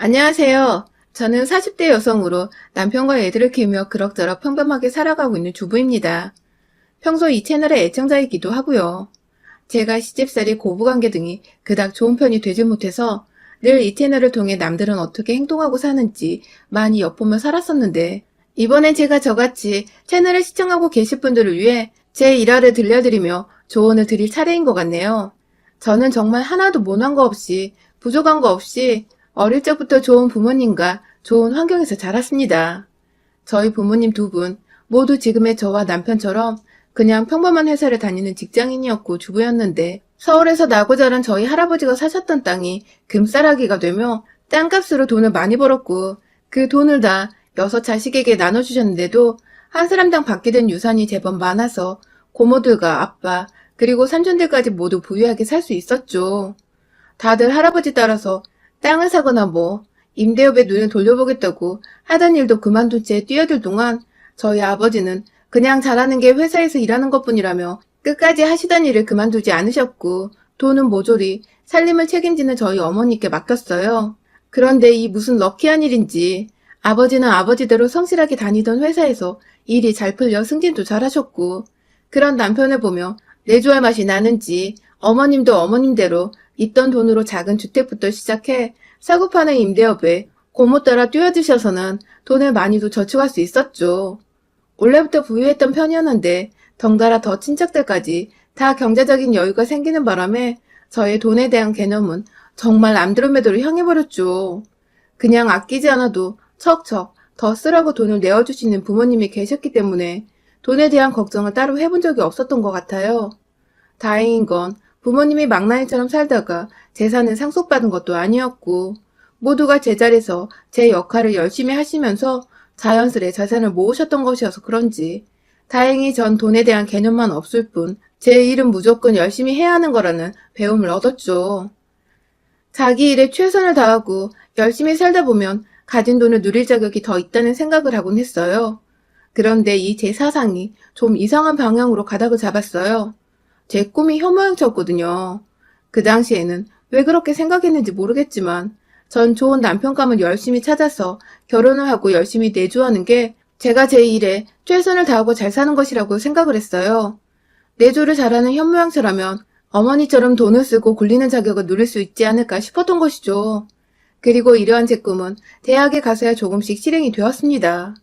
안녕하세요. 저는 40대 여성으로 남편과 애들을 키우며 그럭저럭 평범하게 살아가고 있는 주부입니다. 평소 이 채널의 애청자이기도 하고요. 제가 시집살이 고부관계 등이 그닥 좋은 편이 되지 못해서 늘 이 채널을 통해 남들은 어떻게 행동하고 사는지 많이 엿보며 살았었는데 이번엔 제가 저같이 채널을 시청하고 계실 분들을 위해 제 일화를 들려드리며 조언을 드릴 차례인 것 같네요. 저는 정말 하나도 못한 거 없이 부족한 거 없이 어릴 적부터 좋은 부모님과 좋은 환경에서 자랐습니다. 저희 부모님 두 분 모두 지금의 저와 남편처럼 그냥 평범한 회사를 다니는 직장인이었고 주부였는데 서울에서 나고 자란 저희 할아버지가 사셨던 땅이 금싸라기가 되며 땅값으로 돈을 많이 벌었고 그 돈을 다 여섯 자식에게 나눠주셨는데도 한 사람당 받게 된 유산이 제법 많아서 고모들과 아빠 그리고 삼촌들까지 모두 부유하게 살 수 있었죠. 다들 할아버지 따라서 땅을 사거나 뭐 임대업에 눈을 돌려보겠다고 하던 일도 그만둔 채 뛰어들 동안 저희 아버지는 그냥 잘하는 게 회사에서 일하는 것뿐이라며 끝까지 하시던 일을 그만두지 않으셨고 돈은 모조리 살림을 책임지는 저희 어머니께 맡겼어요. 그런데 이 무슨 럭키한 일인지 아버지는 아버지대로 성실하게 다니던 회사에서 일이 잘 풀려 승진도 잘하셨고 그런 남편을 보며 내조할 맛이 나는지 어머님도 어머님대로 있던 돈으로 작은 주택부터 시작해 사고 파는 임대업에 고모 따라 뛰어드셔서는 돈을 많이도 저축할 수 있었죠. 원래부터 부유했던 편이었는데 덩달아 더 친척들까지 다 경제적인 여유가 생기는 바람에 저의 돈에 대한 개념은 정말 안드로메다로 향해버렸죠. 그냥 아끼지 않아도 척척 더 쓰라고 돈을 내어주시는 부모님이 계셨기 때문에 돈에 대한 걱정을 따로 해본 적이 없었던 것 같아요. 다행인 건 부모님이 망나니처럼 살다가 재산을 상속받은 것도 아니었고 모두가 제자리에서 제 역할을 열심히 하시면서 자연스레 자산을 모으셨던 것이어서 그런지 다행히 전 돈에 대한 개념만 없을 뿐 제 일은 무조건 열심히 해야 하는 거라는 배움을 얻었죠. 자기 일에 최선을 다하고 열심히 살다 보면 가진 돈을 누릴 자격이 더 있다는 생각을 하곤 했어요. 그런데 이 제 사상이 좀 이상한 방향으로 가닥을 잡았어요. 제 꿈이 혐오형처였거든요. 그 당시에는 왜 그렇게 생각했는지 모르겠지만 전 좋은 남편감을 열심히 찾아서 결혼을 하고 열심히 내조하는 게 제가 제 일에 최선을 다하고 잘 사는 것이라고 생각을 했어요. 내조를 잘하는 현모양처라면 어머니처럼 돈을 쓰고 굴리는 자격을 누릴 수 있지 않을까 싶었던 것이죠. 그리고 이러한 제 꿈은 대학에 가서야 조금씩 실행이 되었습니다.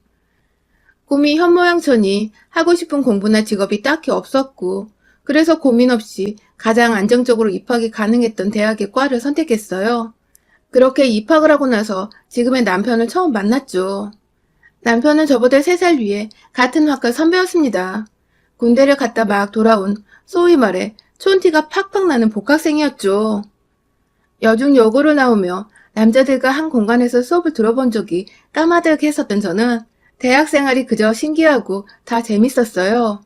꿈이 현모양처니 하고 싶은 공부나 직업이 딱히 없었고 그래서 고민 없이 가장 안정적으로 입학이 가능했던 대학의 과를 선택했어요. 그렇게 입학을 하고 나서 지금의 남편을 처음 만났죠. 남편은 저보다 3살 위에 같은 학과 선배였습니다. 군대를 갔다 막 돌아온 소위 말해 촌티가 팍팍 나는 복학생이었죠. 여중 여고를 나오며 남자들과 한 공간에서 수업을 들어본 적이 까마득 했었던 저는 대학 생활이 그저 신기하고 다 재밌었어요.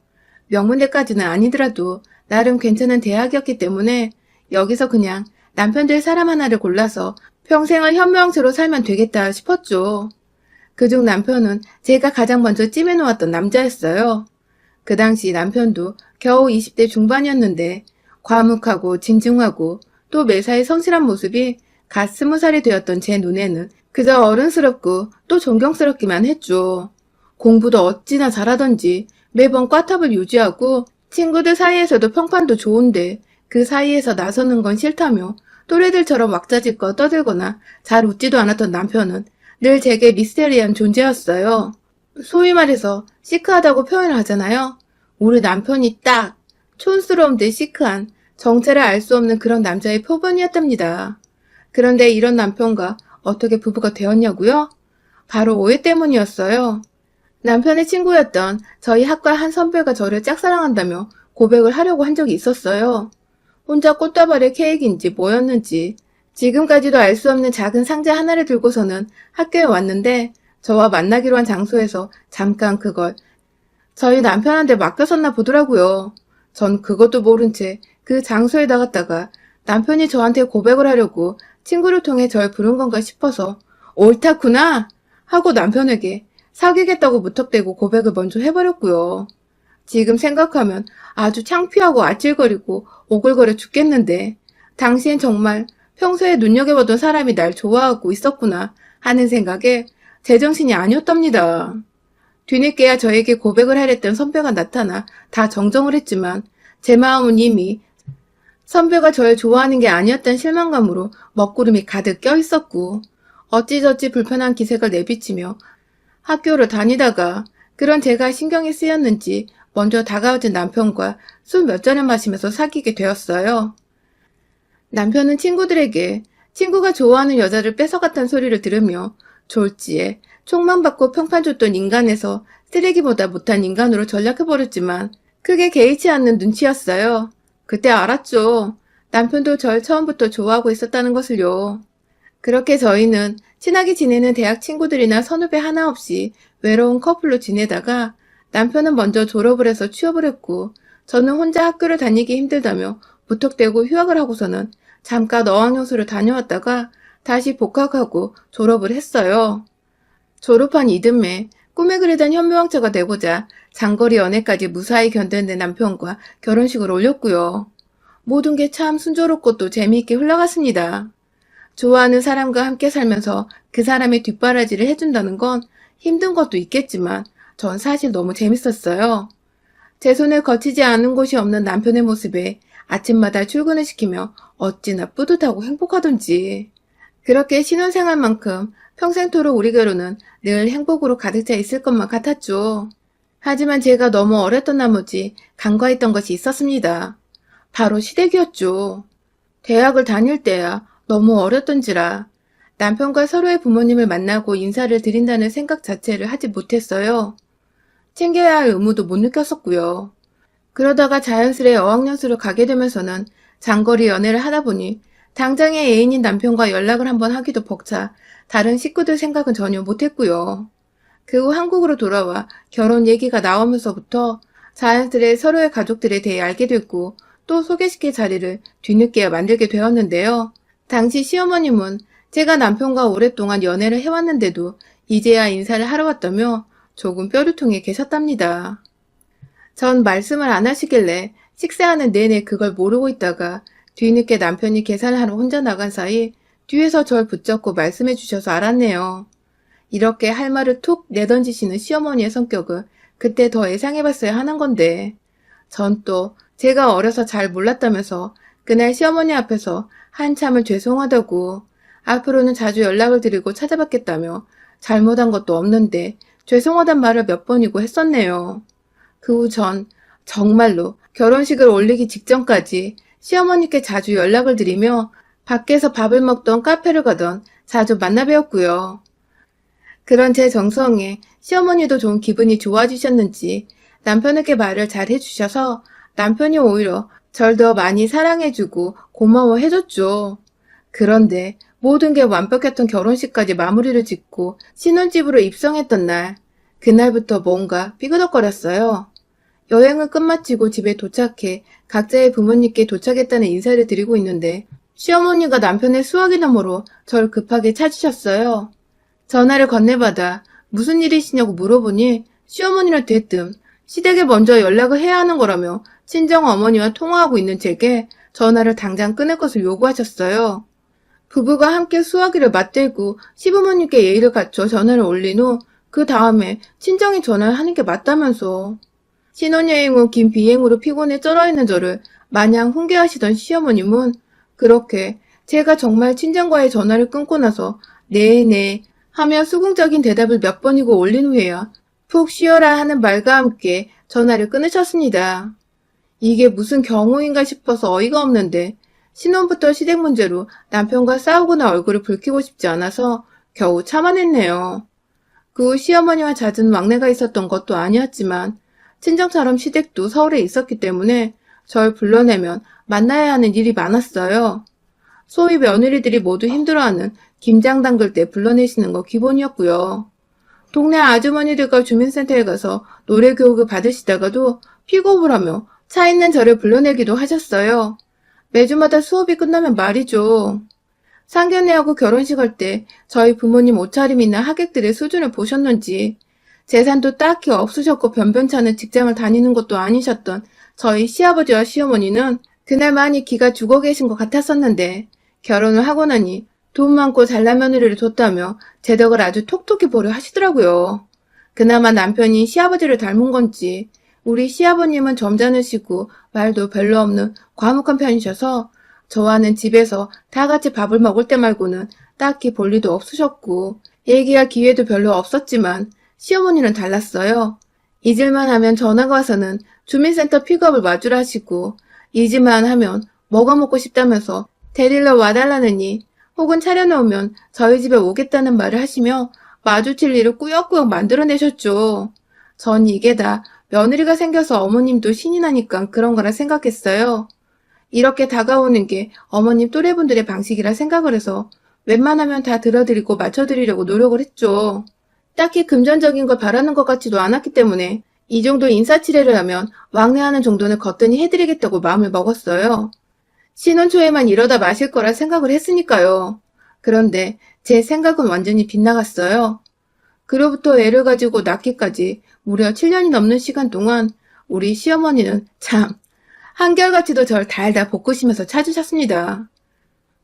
명문대까지는 아니더라도 나름 괜찮은 대학이었기 때문에 여기서 그냥 남편 될 사람 하나를 골라서 평생을 현명처로 살면 되겠다 싶었죠. 그중 남편은 제가 가장 먼저 찜해놓았던 남자였어요. 그 당시 남편도 겨우 20대 중반이었는데 과묵하고 진중하고 또 매사에 성실한 모습이 갓 스무 살이 되었던 제 눈에는 그저 어른스럽고 또 존경스럽기만 했죠. 공부도 어찌나 잘하던지 매번 꽈탑을 유지하고 친구들 사이에서도 평판도 좋은데 그 사이에서 나서는 건 싫다며 또래들처럼 왁자지껄 떠들거나 잘 웃지도 않았던 남편은 늘 제게 미스테리한 존재였어요. 소위 말해서 시크하다고 표현을 하잖아요. 우리 남편이 딱 촌스러움 듯 시크한 정체를 알 수 없는 그런 남자의 표본이었답니다. 그런데 이런 남편과 어떻게 부부가 되었냐고요? 바로 오해 때문이었어요. 남편의 친구였던 저희 학과 한 선배가 저를 짝사랑한다며 고백을 하려고 한 적이 있었어요. 혼자 꽃다발의 케이크인지 뭐였는지 지금까지도 알 수 없는 작은 상자 하나를 들고서는 학교에 왔는데 저와 만나기로 한 장소에서 잠깐 그걸 저희 남편한테 맡겼었나 보더라고요. 전 그것도 모른 채 그 장소에 나갔다가 남편이 저한테 고백을 하려고 친구를 통해 절 부른 건가 싶어서 옳다구나 하고 남편에게 사귀겠다고 무턱대고 고백을 먼저 해버렸고요. 지금 생각하면 아주 창피하고 아찔거리고 오글거려 죽겠는데 당시엔 정말 평소에 눈여겨보던 사람이 날 좋아하고 있었구나 하는 생각에 제정신이 아니었답니다. 뒤늦게야 저에게 고백을 하랬던 선배가 나타나 다 정정을 했지만 제 마음은 이미 선배가 저를 좋아하는 게 아니었던 실망감으로 먹구름이 가득 껴 있었고 어찌저찌 불편한 기색을 내비치며 학교를 다니다가 그런 제가 신경이 쓰였는지 먼저 다가오던 남편과 술 몇 잔을 마시면서 사귀게 되었어요. 남편은 친구들에게 친구가 좋아하는 여자를 뺏어갔다는 소리를 들으며 졸지에 총만 받고 평판 줬던 인간에서 쓰레기보다 못한 인간으로 전락해버렸지만 크게 개의치 않는 눈치였어요. 그때 알았죠. 남편도 절 처음부터 좋아하고 있었다는 것을요. 그렇게 저희는 친하게 지내는 대학 친구들이나 선후배 하나 없이 외로운 커플로 지내다가 남편은 먼저 졸업을 해서 취업을 했고 저는 혼자 학교를 다니기 힘들다며 무턱대고 휴학을 하고서는 잠깐 어학연수를 다녀왔다가 다시 복학하고 졸업을 했어요. 졸업한 이듬해 꿈에 그리던 현모양처가 되고자 장거리 연애까지 무사히 견뎌낸 남편과 결혼식을 올렸고요. 모든 게 참 순조롭고 또 재미있게 흘러갔습니다. 좋아하는 사람과 함께 살면서 그 사람의 뒷바라지를 해준다는 건 힘든 것도 있겠지만 전 사실 너무 재밌었어요. 제 손을 거치지 않은 곳이 없는 남편의 모습에 아침마다 출근을 시키며 어찌나 뿌듯하고 행복하던지. 그렇게 신혼생활만큼 평생토록 우리 결혼은 늘 행복으로 가득 차 있을 것만 같았죠. 하지만 제가 너무 어렸던 나머지 간과했던 것이 있었습니다. 바로 시댁이었죠. 대학을 다닐 때야 너무 어렸던지라 남편과 서로의 부모님을 만나고 인사를 드린다는 생각 자체를 하지 못했어요. 챙겨야 할 의무도 못 느꼈었고요. 그러다가 자연스레 어학연수를 가게 되면서는 장거리 연애를 하다 보니 당장의 애인인 남편과 연락을 한번 하기도 벅차 다른 식구들 생각은 전혀 못했고요. 그 후 한국으로 돌아와 결혼 얘기가 나오면서부터 자연스레 서로의 가족들에 대해 알게 됐고 또 소개시킬 자리를 뒤늦게 만들게 되었는데요. 당시 시어머님은 제가 남편과 오랫동안 연애를 해왔는데도 이제야 인사를 하러 왔다며 조금 뼈류통에 계셨답니다. 전 말씀을 안 하시길래 식사하는 내내 그걸 모르고 있다가 뒤늦게 남편이 계산을 하러 혼자 나간 사이 뒤에서 절 붙잡고 말씀해 주셔서 알았네요. 이렇게 할 말을 툭 내던지시는 시어머니의 성격을 그때 더 예상해 봤어야 하는 건데 전 또 제가 어려서 잘 몰랐다면서 그날 시어머니 앞에서 한참을 죄송하다고 앞으로는 자주 연락을 드리고 찾아뵙겠다며 잘못한 것도 없는데 죄송하단 말을 몇 번이고 했었네요. 그 후 전 정말로 결혼식을 올리기 직전까지 시어머니께 자주 연락을 드리며 밖에서 밥을 먹던 카페를 가던 자주 만나 뵈었고요. 그런 제 정성에 시어머니도 좀 기분이 좋아지셨는지 남편에게 말을 잘 해주셔서 남편이 오히려 절 더 많이 사랑해주고 고마워해줬죠. 그런데 모든 게 완벽했던 결혼식까지 마무리를 짓고 신혼집으로 입성했던 날, 그날부터 뭔가 삐그덕거렸어요. 여행을 끝마치고 집에 도착해 각자의 부모님께 도착했다는 인사를 드리고 있는데 시어머니가 남편의 수화기 너머로 절 급하게 찾으셨어요. 전화를 건네받아 무슨 일이시냐고 물어보니 시어머니는 대뜸 시댁에 먼저 연락을 해야 하는 거라며 친정 어머니와 통화하고 있는 제게 전화를 당장 끊을 것을 요구하셨어요. 부부가 함께 수화기를 맞대고 시부모님께 예의를 갖춰 전화를 올린 후 그 다음에 친정이 전화를 하는 게 맞다면서. 신혼여행 후 긴 비행으로 피곤해 쩔어있는 저를 마냥 훈계하시던 시어머님은 그렇게 제가 정말 친정과의 전화를 끊고 나서 네네 하며 수긍적인 대답을 몇 번이고 올린 후에야 푹 쉬어라 하는 말과 함께 전화를 끊으셨습니다. 이게 무슨 경우인가 싶어서 어이가 없는데 신혼부터 시댁 문제로 남편과 싸우거나 얼굴을 붉히고 싶지 않아서 겨우 참아냈네요. 그 후 시어머니와 잦은 왕래가 있었던 것도 아니었지만 친정처럼 시댁도 서울에 있었기 때문에 절 불러내면 만나야 하는 일이 많았어요. 소위 며느리들이 모두 힘들어하는 김장 담글 때 불러내시는 거 기본이었고요. 동네 아주머니들과 주민센터에 가서 노래 교육을 받으시다가도 픽업을 하며 차 있는 저를 불러내기도 하셨어요. 매주마다 수업이 끝나면 말이죠. 상견례하고 결혼식 할 때 저희 부모님 옷차림이나 하객들의 수준을 보셨는지 재산도 딱히 없으셨고 변변찮은 직장을 다니는 것도 아니셨던 저희 시아버지와 시어머니는 그날 많이 기가 죽어 계신 것 같았었는데 결혼을 하고 나니 돈 많고 잘난 며느리를 뒀다며 제 덕을 아주 톡톡히 보려 하시더라고요. 그나마 남편이 시아버지를 닮은 건지 우리 시아버님은 점잖으시고 말도 별로 없는 과묵한 편이셔서 저와는 집에서 다 같이 밥을 먹을 때 말고는 딱히 볼 일도 없으셨고 얘기할 기회도 별로 없었지만 시어머니는 달랐어요. 잊을만 하면 전화가 와서는 주민센터 픽업을 마주라 하시고 잊을만 하면 뭐가 먹고 싶다면서 데리러 와달라느니 혹은 차려놓으면 저희 집에 오겠다는 말을 하시며 마주칠 일을 꾸역꾸역 만들어내셨죠. 전 이게 다 며느리가 생겨서 어머님도 신이 나니까 그런 거라 생각했어요. 이렇게 다가오는 게 어머님 또래분들의 방식이라 생각을 해서 웬만하면 다 들어드리고 맞춰드리려고 노력을 했죠. 딱히 금전적인 걸 바라는 것 같지도 않았기 때문에 이 정도 인사치레를 하면 왕래하는 정도는 거뜬히 해드리겠다고 마음을 먹었어요. 신혼 초에만 이러다 마실 거라 생각을 했으니까요. 그런데 제 생각은 완전히 빗나갔어요. 그로부터 애를 가지고 낳기까지 무려 7년이 넘는 시간 동안 우리 시어머니는 참 한결같이도 절 달달 볶으시면서 찾으셨습니다.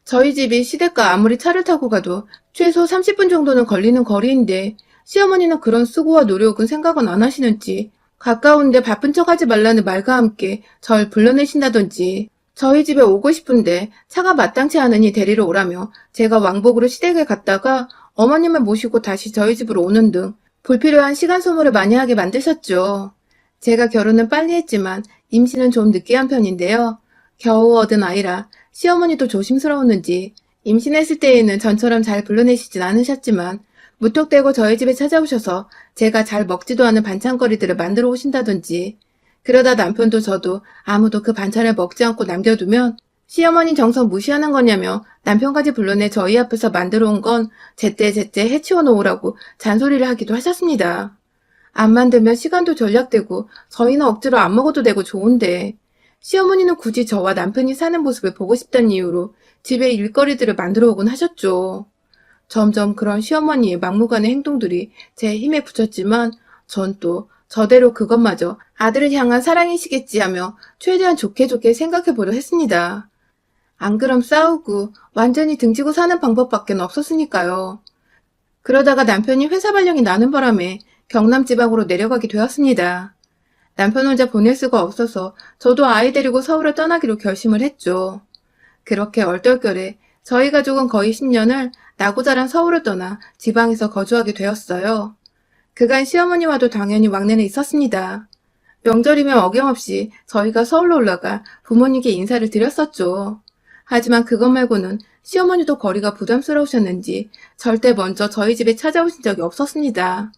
저희 집이 시댁과 아무리 차를 타고 가도 최소 30분 정도는 걸리는 거리인데 시어머니는 그런 수고와 노력은 생각은 안 하시는지 가까운데 바쁜 척 하지 말라는 말과 함께 절 불러내신다든지 저희 집에 오고 싶은데 차가 마땅치 않으니 데리러 오라며 제가 왕복으로 시댁에 갔다가 어머님을 모시고 다시 저희 집으로 오는 등 불필요한 시간 소모를 많이 하게 만드셨죠. 제가 결혼은 빨리 했지만 임신은 좀 늦게 한 편인데요. 겨우 얻은 아이라 시어머니도 조심스러웠는지 임신했을 때에는 전처럼 잘 불러내시진 않으셨지만 무턱대고 저희 집에 찾아오셔서 제가 잘 먹지도 않은 반찬거리들을 만들어 오신다든지 그러다 남편도 저도 아무도 그 반찬을 먹지 않고 남겨두면 시어머니 정성 무시하는 거냐며 남편까지 불러내 저희 앞에서 만들어 온 건 제때 제때 해치워 놓으라고 잔소리를 하기도 하셨습니다. 안 만들면 시간도 절약되고 저희는 억지로 안 먹어도 되고 좋은데 시어머니는 굳이 저와 남편이 사는 모습을 보고 싶다는 이유로 집에 일거리들을 만들어 오곤 하셨죠. 점점 그런 시어머니의 막무가내 행동들이 제 힘에 붙였지만 전 또 저대로 그것마저 아들을 향한 사랑이시겠지 하며 최대한 좋게 좋게 생각해 보려 했습니다. 안 그럼 싸우고 완전히 등지고 사는 방법밖에 없었으니까요. 그러다가 남편이 회사 발령이 나는 바람에 경남 지방으로 내려가게 되었습니다. 남편 혼자 보낼 수가 없어서 저도 아이 데리고 서울을 떠나기로 결심을 했죠. 그렇게 얼떨결에 저희 가족은 거의 10년을 나고 자란 서울을 떠나 지방에서 거주하게 되었어요. 그간 시어머니와도 당연히 왕래는 있었습니다. 명절이면 어김없이 저희가 서울로 올라가 부모님께 인사를 드렸었죠. 하지만 그것 말고는 시어머니도 거리가 부담스러우셨는지 절대 먼저 저희 집에 찾아오신 적이 없었습니다.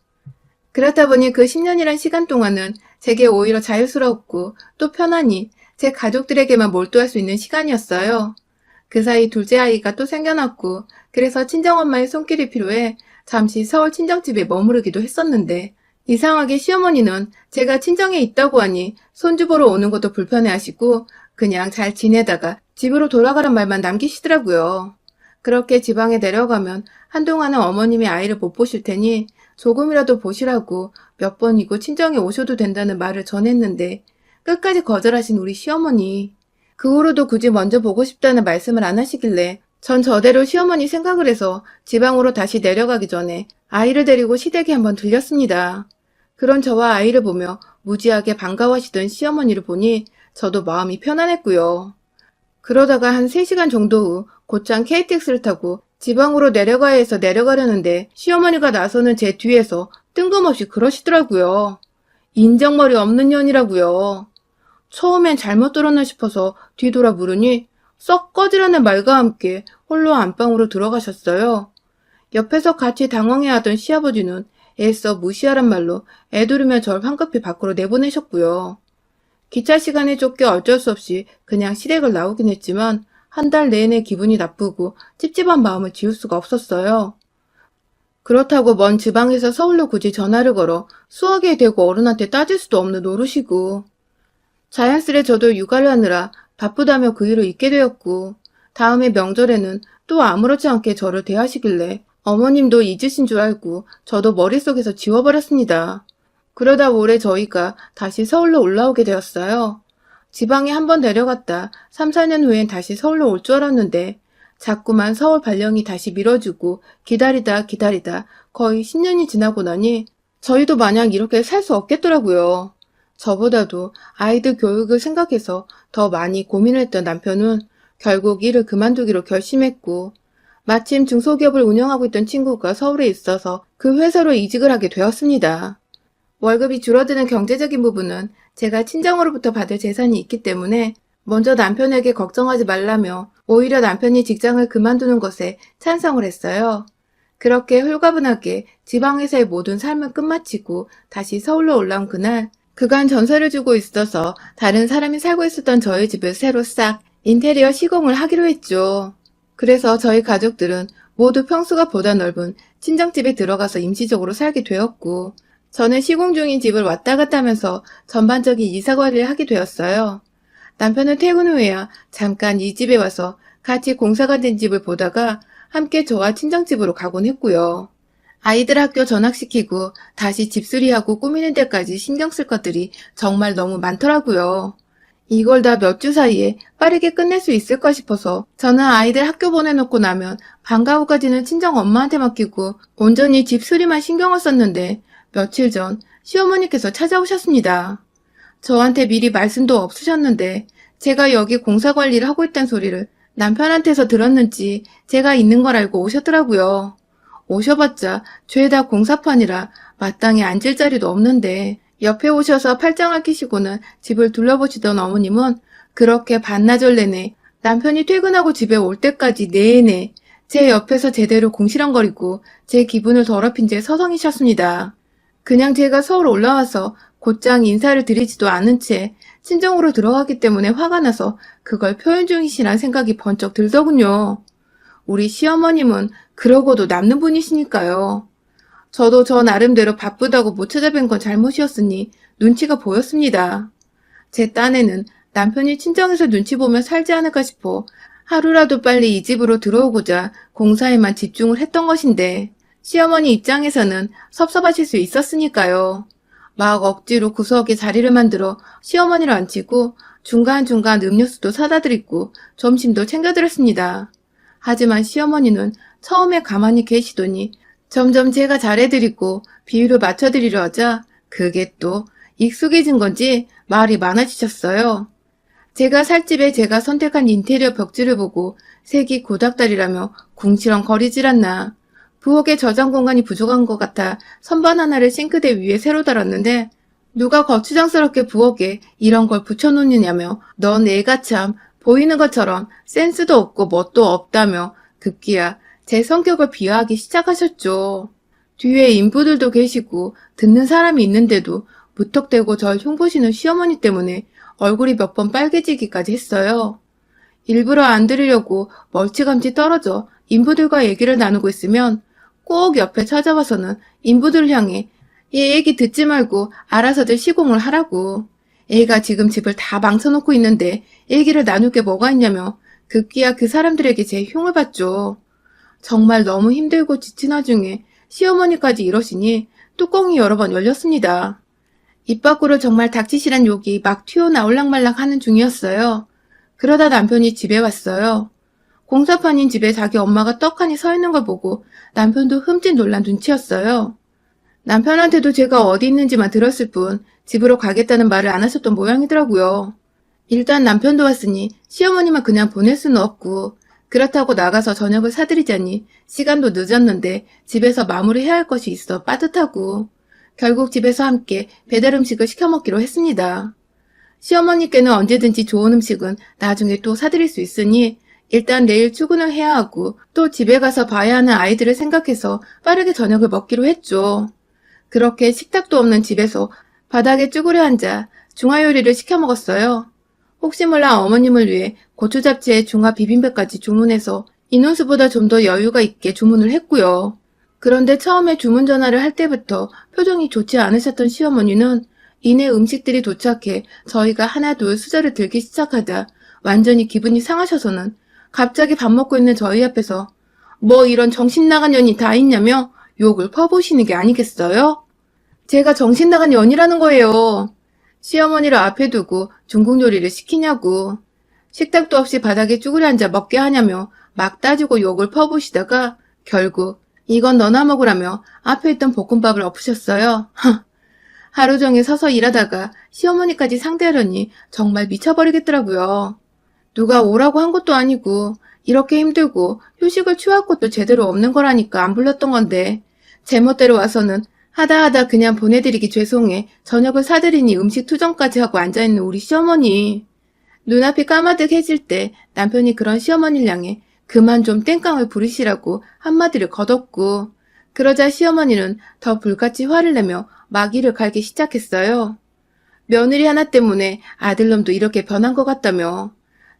그렇다 보니 그 10년이란 시간 동안은 제게 오히려 자유스럽고 또 편안히 제 가족들에게만 몰두할 수 있는 시간이었어요. 그 사이 둘째 아이가 또 생겨났고 그래서 친정엄마의 손길이 필요해 잠시 서울 친정집에 머무르기도 했었는데 이상하게 시어머니는 제가 친정에 있다고 하니 손주 보러 오는 것도 불편해하시고 그냥 잘 지내다가 집으로 돌아가란 말만 남기시더라고요. 그렇게 지방에 내려가면 한동안은 어머님이 아이를 못 보실 테니 조금이라도 보시라고 몇 번이고 친정에 오셔도 된다는 말을 전했는데 끝까지 거절하신 우리 시어머니. 그 후로도 굳이 먼저 보고 싶다는 말씀을 안 하시길래 전 저대로 시어머니 생각을 해서 지방으로 다시 내려가기 전에 아이를 데리고 시댁에 한번 들렸습니다. 그런 저와 아이를 보며 무지하게 반가워하시던 시어머니를 보니 저도 마음이 편안했고요. 그러다가 한 3시간 정도 후 곧장 KTX를 타고 지방으로 내려가야 해서 내려가려는데 시어머니가 나서는 제 뒤에서 뜬금없이 그러시더라고요. 인정머리 없는 년이라고요. 처음엔 잘못 들었나 싶어서 뒤돌아 물으니 썩 꺼지라는 말과 함께 홀로 안방으로 들어가셨어요. 옆에서 같이 당황해하던 시아버지는 애써 무시하란 말로 애두르며 절 황급히 밖으로 내보내셨고요. 기차 시간에 쫓겨 어쩔 수 없이 그냥 시댁을 나오긴 했지만 한 달 내내 기분이 나쁘고 찝찝한 마음을 지울 수가 없었어요. 그렇다고 먼 지방에서 서울로 굳이 전화를 걸어 수학에 대고 어른한테 따질 수도 없는 노릇이고 자연스레 저도 육아를 하느라 바쁘다며 그 일을 잊게 되었고 다음에 명절에는 또 아무렇지 않게 저를 대하시길래 어머님도 잊으신 줄 알고 저도 머릿속에서 지워버렸습니다. 그러다 올해 저희가 다시 서울로 올라오게 되었어요. 지방에 한 번 내려갔다 3, 4년 후엔 다시 서울로 올 줄 알았는데 자꾸만 서울 발령이 다시 미뤄지고 기다리다 기다리다 거의 10년이 지나고 나니 저희도 마냥 이렇게 살 수 없겠더라고요. 저보다도 아이들 교육을 생각해서 더 많이 고민을 했던 남편은 결국 일을 그만두기로 결심했고 마침 중소기업을 운영하고 있던 친구가 서울에 있어서 그 회사로 이직을 하게 되었습니다. 월급이 줄어드는 경제적인 부분은 제가 친정으로부터 받을 재산이 있기 때문에 먼저 남편에게 걱정하지 말라며 오히려 남편이 직장을 그만두는 것에 찬성을 했어요. 그렇게 홀가분하게 지방회사의 모든 삶을 끝마치고 다시 서울로 올라온 그날 그간 전세를 주고 있어서 다른 사람이 살고 있었던 저희 집을 새로 싹 인테리어 시공을 하기로 했죠. 그래서 저희 가족들은 모두 평수가 보다 넓은 친정집에 들어가서 임시적으로 살게 되었고 저는 시공 중인 집을 왔다 갔다 하면서 전반적인 이사관리를 하게 되었어요. 남편은 퇴근 후에야 잠깐 이 집에 와서 같이 공사가 된 집을 보다가 함께 저와 친정집으로 가곤 했고요. 아이들 학교 전학시키고 다시 집수리하고 꾸미는 데까지 신경 쓸 것들이 정말 너무 많더라고요. 이걸 다 몇 주 사이에 빠르게 끝낼 수 있을까 싶어서 저는 아이들 학교 보내놓고 나면 방과 후까지는 친정 엄마한테 맡기고 온전히 집수리만 신경을 썼는데 며칠 전 시어머니께서 찾아오셨습니다. 저한테 미리 말씀도 없으셨는데 제가 여기 공사 관리를 하고 있다는 소리를 남편한테서 들었는지 제가 있는 걸 알고 오셨더라고요. 오셔봤자 죄다 공사판이라 마땅히 앉을 자리도 없는데 옆에 오셔서 팔짱을 끼시고는 집을 둘러보시던 어머님은 그렇게 반나절 내내 남편이 퇴근하고 집에 올 때까지 내내 제 옆에서 제대로 공시렁거리고 제 기분을 더럽힌 채 서성이셨습니다. 그냥 제가 서울 올라와서 곧장 인사를 드리지도 않은 채 친정으로 들어가기 때문에 화가 나서 그걸 표현 중이시란 생각이 번쩍 들더군요. 우리 시어머님은 그러고도 남는 분이시니까요. 저도 저 나름대로 바쁘다고 못 찾아뵌 건 잘못이었으니 눈치가 보였습니다. 제 딴에는 남편이 친정에서 눈치 보며 살지 않을까 싶어 하루라도 빨리 이 집으로 들어오고자 공사에만 집중을 했던 것인데 시어머니 입장에서는 섭섭하실 수 있었으니까요. 막 억지로 구석에 자리를 만들어 시어머니를 앉히고 중간중간 음료수도 사다 드리고 점심도 챙겨드렸습니다. 하지만 시어머니는 처음에 가만히 계시더니 점점 제가 잘해드리고 비율을 맞춰드리려 하자 그게 또 익숙해진 건지 말이 많아지셨어요. 제가 살 집에 제가 선택한 인테리어 벽지를 보고 색이 고닥다리라며 궁시렁 거리질 않나. 부엌에 저장 공간이 부족한 것 같아 선반 하나를 싱크대 위에 새로 달았는데 누가 거추장스럽게 부엌에 이런 걸 붙여놓느냐며 넌 애가 참 보이는 것처럼 센스도 없고 멋도 없다며 급기야 제 성격을 비하하기 시작하셨죠. 뒤에 인부들도 계시고 듣는 사람이 있는데도 무턱대고 절 흉보시는 시어머니 때문에 얼굴이 몇 번 빨개지기까지 했어요. 일부러 안 들으려고 멀찌감치 떨어져 인부들과 얘기를 나누고 있으면 꼭 옆에 찾아와서는 인부들을 향해 얘 얘기 듣지 말고 알아서들 시공을 하라고. 애가 지금 집을 다 망쳐놓고 있는데 얘기를 나눌 게 뭐가 있냐며 급기야 그 사람들에게 제 흉을 봤죠. 정말 너무 힘들고 지친 와중에 시어머니까지 이러시니 뚜껑이 여러 번 열렸습니다. 입 밖으로 정말 닥치시란 욕이 막 튀어나올락말락 하는 중이었어요. 그러다 남편이 집에 왔어요. 공사판인 집에 자기 엄마가 떡하니 서 있는 걸 보고 남편도 흠칫 놀란 눈치였어요. 남편한테도 제가 어디 있는지만 들었을 뿐 집으로 가겠다는 말을 안 하셨던 모양이더라고요. 일단 남편도 왔으니 시어머니만 그냥 보낼 수는 없고 그렇다고 나가서 저녁을 사드리자니 시간도 늦었는데 집에서 마무리해야 할 것이 있어 빠듯하고 결국 집에서 함께 배달 음식을 시켜 먹기로 했습니다. 시어머니께는 언제든지 좋은 음식은 나중에 또 사드릴 수 있으니 일단 내일 출근을 해야 하고 또 집에 가서 봐야 하는 아이들을 생각해서 빠르게 저녁을 먹기로 했죠. 그렇게 식탁도 없는 집에서 바닥에 쭈그려 앉아 중화 요리를 시켜 먹었어요. 혹시 몰라 어머님을 위해 고추 잡채에 중화 비빔밥까지 주문해서 인원수보다 좀 더 여유가 있게 주문을 했고요. 그런데 처음에 주문 전화를 할 때부터 표정이 좋지 않으셨던 시어머니는 이내 음식들이 도착해 저희가 하나둘 수저를 들기 시작하자 완전히 기분이 상하셔서는 갑자기 밥 먹고 있는 저희 앞에서 뭐 이런 정신 나간 년이 다 있냐며 욕을 퍼부으시는 게 아니겠어요? 제가 정신 나간 년이라는 거예요. 시어머니를 앞에 두고 중국 요리를 시키냐고. 식탁도 없이 바닥에 쭈그려 앉아 먹게 하냐며 막 따지고 욕을 퍼부시다가 결국 이건 너나 먹으라며 앞에 있던 볶음밥을 엎으셨어요. 하루 종일 서서 일하다가 시어머니까지 상대하려니 정말 미쳐버리겠더라고요. 누가 오라고 한 것도 아니고 이렇게 힘들고 휴식을 취할 것도 제대로 없는 거라니까 안 불렀던 건데 제멋대로 와서는 하다 하다 그냥 보내드리기 죄송해 저녁을 사드리니 음식 투정까지 하고 앉아있는 우리 시어머니. 눈앞이 까마득해질 때 남편이 그런 시어머니를 향해 그만 좀 땡깡을 부리시라고 한마디를 거뒀고 그러자 시어머니는 더 불같이 화를 내며 마기를 갈기 시작했어요. 며느리 하나 때문에 아들놈도 이렇게 변한 것 같다며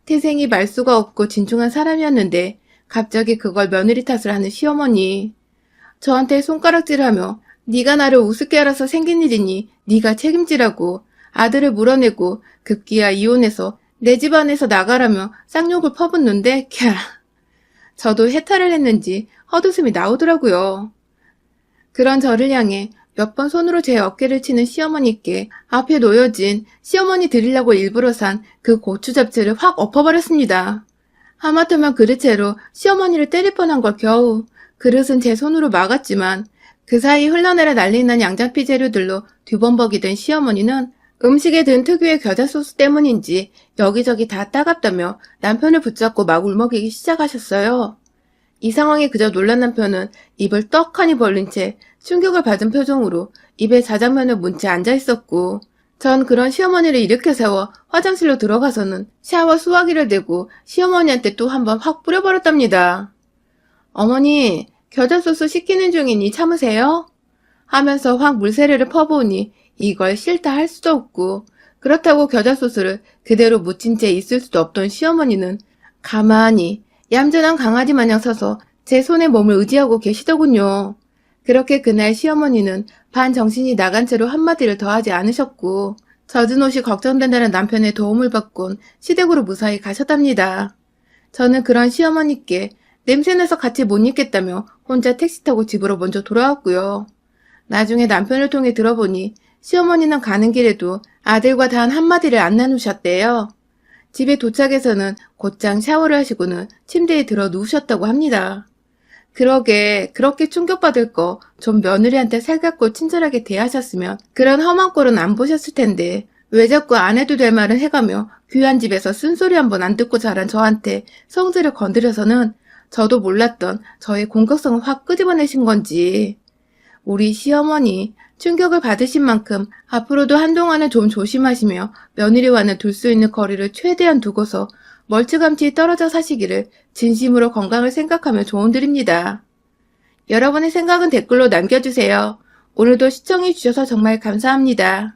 태생이 말수가 없고 진중한 사람이었는데 갑자기 그걸 며느리 탓을 하는 시어머니. 저한테 손가락질을 하며 네가 나를 우습게 알아서 생긴 일이니 네가 책임지라고 아들을 물어내고 급기야 이혼해서 내 집안에서 나가라며 쌍욕을 퍼붓는데 캬. 저도 해탈을 했는지 헛웃음이 나오더라고요. 그런 저를 향해 몇 번 손으로 제 어깨를 치는 시어머니께 앞에 놓여진 시어머니 드리려고 일부러 산 그 고추 잡채를 확 엎어버렸습니다. 하마터면 그릇채로 시어머니를 때릴 뻔한 걸 겨우 그릇은 제 손으로 막았지만 그 사이 흘러내려 난리난 양장피 재료들로 뒤범벅이 된 시어머니는 음식에 든 특유의 겨자 소스 때문인지 여기저기 다 따갑다며 남편을 붙잡고 막 울먹이기 시작하셨어요. 이 상황에 그저 놀란 남편은 입을 떡하니 벌린 채 충격을 받은 표정으로 입에 자장면을 문채 앉아 있었고 전 그런 시어머니를 일으켜 세워 화장실로 들어가서는 샤워 수화기를 대고 시어머니한테 또 한 번 확 뿌려버렸답니다. 어머니, 겨자 소스 시키는 중이니 참으세요? 하면서 확 물세례를 퍼부으니 이걸 싫다 할 수도 없고 그렇다고 겨자 소스를 그대로 묻힌 채 있을 수도 없던 시어머니는 가만히 얌전한 강아지 마냥 서서 제 손에 몸을 의지하고 계시더군요. 그렇게 그날 시어머니는 반 정신이 나간 채로 한마디를 더 하지 않으셨고 젖은 옷이 걱정된다는 남편의 도움을 받곤 시댁으로 무사히 가셨답니다. 저는 그런 시어머니께 냄새나서 같이 못 있겠다며 혼자 택시 타고 집으로 먼저 돌아왔고요. 나중에 남편을 통해 들어보니 시어머니는 가는 길에도 아들과 단 한마디를 안 나누셨대요. 집에 도착해서는 곧장 샤워를 하시고는 침대에 들어 누우셨다고 합니다. 그러게 그렇게 충격받을 거 좀 며느리한테 살갑고 친절하게 대하셨으면 그런 험한 꼴은 안 보셨을 텐데 왜 자꾸 안 해도 될 말은 해가며 귀한 집에서 쓴소리 한번 안 듣고 자란 저한테 성질을 건드려서는 저도 몰랐던 저의 공격성을 확 끄집어내신 건지 우리 시어머니 충격을 받으신 만큼 앞으로도 한동안은 좀 조심하시며 며느리와는 둘 수 있는 거리를 최대한 두고서 멀찌감치 떨어져 사시기를 진심으로 건강을 생각하며 조언드립니다. 여러분의 생각은 댓글로 남겨주세요. 오늘도 시청해주셔서 정말 감사합니다.